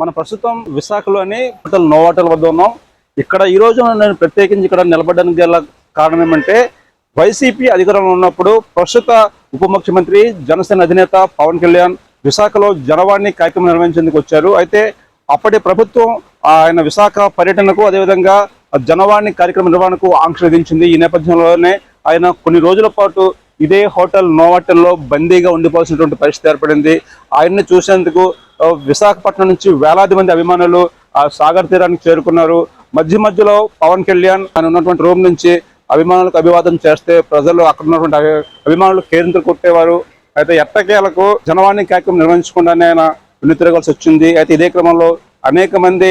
మన ప్రస్తుతం విశాఖలోని హోటల్ నో హోటల్ వద్ద ఉన్నాం. ఇక్కడ ఈ రోజు నేను ప్రత్యేకించి ఇక్కడ నిలబడడానికి గల కారణం ఏమంటే వైసీపీ అధికారంలో ఉన్నప్పుడు ప్రస్తుత ఉప ముఖ్యమంత్రి జనసేన అధినేత పవన్ కళ్యాణ్ విశాఖలో జనవాణి కార్యక్రమం నిర్వహించేందుకు వచ్చారు. అయితే అప్పటి ప్రభుత్వం ఆయన విశాఖ పర్యటనకు అదేవిధంగా జనవాణి కార్యక్రమ నిర్వహణకు ఆంక్ష విధించింది. ఈ నేపథ్యంలోనే ఆయన కొన్ని రోజుల పాటు ఇదే హోటల్ నోవాటల్లో బందీగా ఉండిపోవాల్సినటువంటి పరిస్థితి ఏర్పడింది. ఆయన్ని చూసేందుకు విశాఖపట్నం నుంచి వేలాది మంది అభిమానులు ఆ సాగర్ తీరానికి చేరుకున్నారు. మధ్య మధ్యలో పవన్ కళ్యాణ్ అని ఉన్నటువంటి రూమ్ నుంచి అభిమానులకు అభివాదం చేస్తే ప్రజలు అక్కడ ఉన్నటువంటి అభిమానులు కేరింతలు కొట్టేవారు. అయితే ఎట్టకేలకు జనవాణి కార్యక్రమం నిర్వహించకుండానే ఆయన వెన్ను తిరగాల్సి వచ్చింది. అయితే ఇదే క్రమంలో అనేక మంది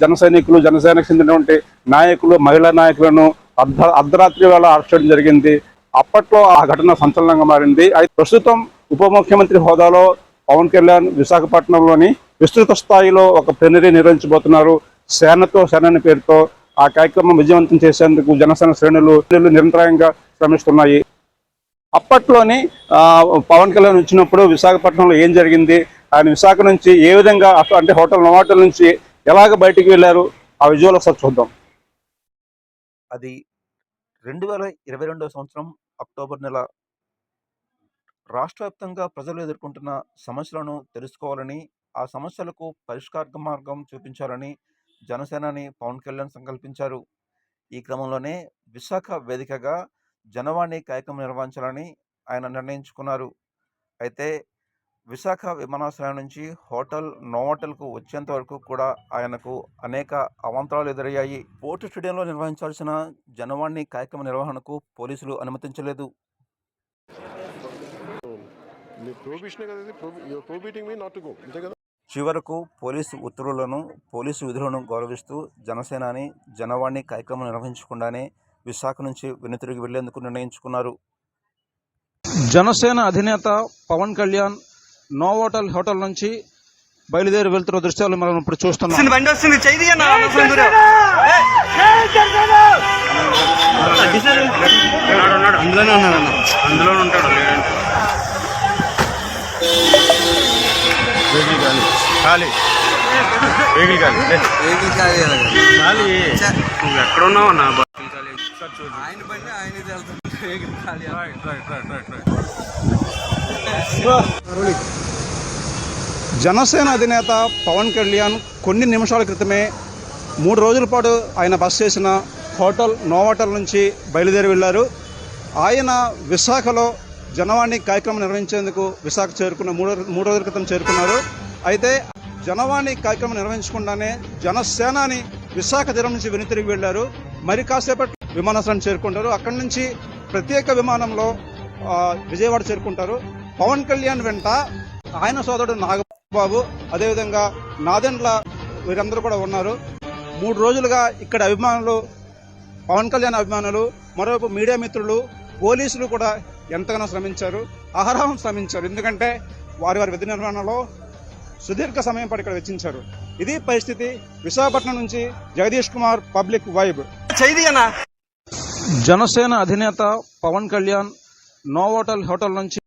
జన సైనికులు జనసేనకు చెందినటువంటి నాయకులు మహిళా నాయకులను అర్ధ అర్ధరాత్రి వేళ అరెస్ట్ చేయడం జరిగింది. అప్పట్లో ఆ ఘటన సంచలనంగా మారింది. అయితే ప్రస్తుతం ఉప ముఖ్యమంత్రి హోదాలో పవన్ కళ్యాణ్ విశాఖపట్నంలోని విస్తృత స్థాయిలో ఒక ప్లీనరీ నిర్వహించబోతున్నారు. సేనతో సేనని పేరుతో ఆ కార్యక్రమం విజయవంతం చేసేందుకు జనసేన శ్రేణులు నిరంతరాయంగా శ్రమిస్తున్నాయి. అప్పట్లోని పవన్ కళ్యాణ్ వచ్చినప్పుడు విశాఖపట్నంలో ఏం జరిగింది? ఆయన విశాఖ నుంచి ఏ విధంగా అంటే హోటల్ నోవాటల్ నుంచి ఎలాగ బయటికి వెళ్ళారు? ఆ విజువల్ ఒకసారి చూద్దాం. అది రెండు వేల ఇరవై రెండవ సంవత్సరం అక్టోబర్ నెల. రాష్ట్ర వ్యాప్తంగా ప్రజలు ఎదుర్కొంటున్న సమస్యలను తెలుసుకోవాలని ఆ సమస్యలకు పరిష్కార మార్గం చూపించాలని జనసేనాని పవన్ కళ్యాణ్ సంకల్పించారు. ఈ క్రమంలోనే విశాఖ వేదికగా జనవాణి కార్యక్రమం నిర్వహించాలని ఆయన నిర్ణయించుకున్నారు. అయితే విశాఖ విమానాశ్రయం నుంచి హోటల్ నోవోటల్కు వచ్చేంత వరకు కూడా ఆయనకు అనేక అవాంతరాలు ఎదురయ్యాయి. పోర్టు స్టేడియంలో నిర్వహించాల్సిన జనవాణి కార్యక్రమ నిర్వహణకు పోలీసులు అనుమతించలేదు. మీ ప్రొహిబిషన్ కదా ఇది? ప్రొహిబిటింగ్ మీ నాట్ టు గో. అంతే కదా? చివరకు పోలీసు ఉత్తర్వులను పోలీసు విధులను గౌరవిస్తూ జనసేనాని జనవాణి కార్యక్రమం నిర్వహించకుండానే విశాఖ నుంచి వెనుతిరిగి వెళ్ళేందుకు నిర్ణయించుకున్నారు. జనసేన అధినేత పవన్ కళ్యాణ్ నోవోటల్ హోటల్ నుంచి బయలుదేరి వెళ్తున్న దృశ్యాలు మనం ఇప్పుడు చూస్తున్నాం. బండి వస్తుంది. అందులోనే అందులోనే ఉంటాడు. ఖాళీ. వెహికల్ ఖాళీ. ఖాళీ నువ్వు ఎక్కడ ఉన్నావు అన్న? ఆయన బండి ఆయన వెహికల్ ఖాళీ జనసేన అధినేత పవన్ కళ్యాణ్ కొన్ని నిమిషాల క్రితమే మూడు రోజుల పాటు ఆయన బస్ చేసిన హోటల్ నోవాటల్ నుంచి బయలుదేరి వెళ్ళారు. ఆయన విశాఖలో జనవాణి కార్యక్రమం నిర్వహించేందుకు విశాఖ చేరుకున్న మూడు మూడు రోజుల క్రితం చేరుకున్నారు. అయితే జనవాణి కార్యక్రమం నిర్వహించకుండానే జనసేనాని విశాఖ తీరం నుంచి వెనుతిరిగి వెళ్ళారు. మరి కాసేపటి విమానాశ్రయం చేరుకుంటారు. అక్కడి నుంచి ప్రత్యేక విమానంలో విజయవాడ చేరుకుంటారు. పవన్ కళ్యాణ్ వెంట ఆయన సోదరుడు నాగ నాగబాబు అదేవిధంగా నాదెండ్ల వీరందరూ కూడా ఉన్నారు. మూడు రోజులుగా ఇక్కడ అభిమానులు పవన్ కళ్యాణ్ అభిమానులు మరోవైపు మీడియా మిత్రులు పోలీసులు కూడా ఎంతగానో శ్రమించారు. అహరహం శ్రమించారు. ఎందుకంటే వారి వారి విధి నిర్వహణలో సుదీర్ఘ సమయం పాటు ఇక్కడ వెచ్చించారు. ఇది పరిస్థితి విశాఖపట్నం నుంచి జగదీష్ కుమార్ పబ్లిక్ వైబ్. జనసేన అధినేత పవన్ కళ్యాణ్ నోవోటల్ హోటల్ నుంచి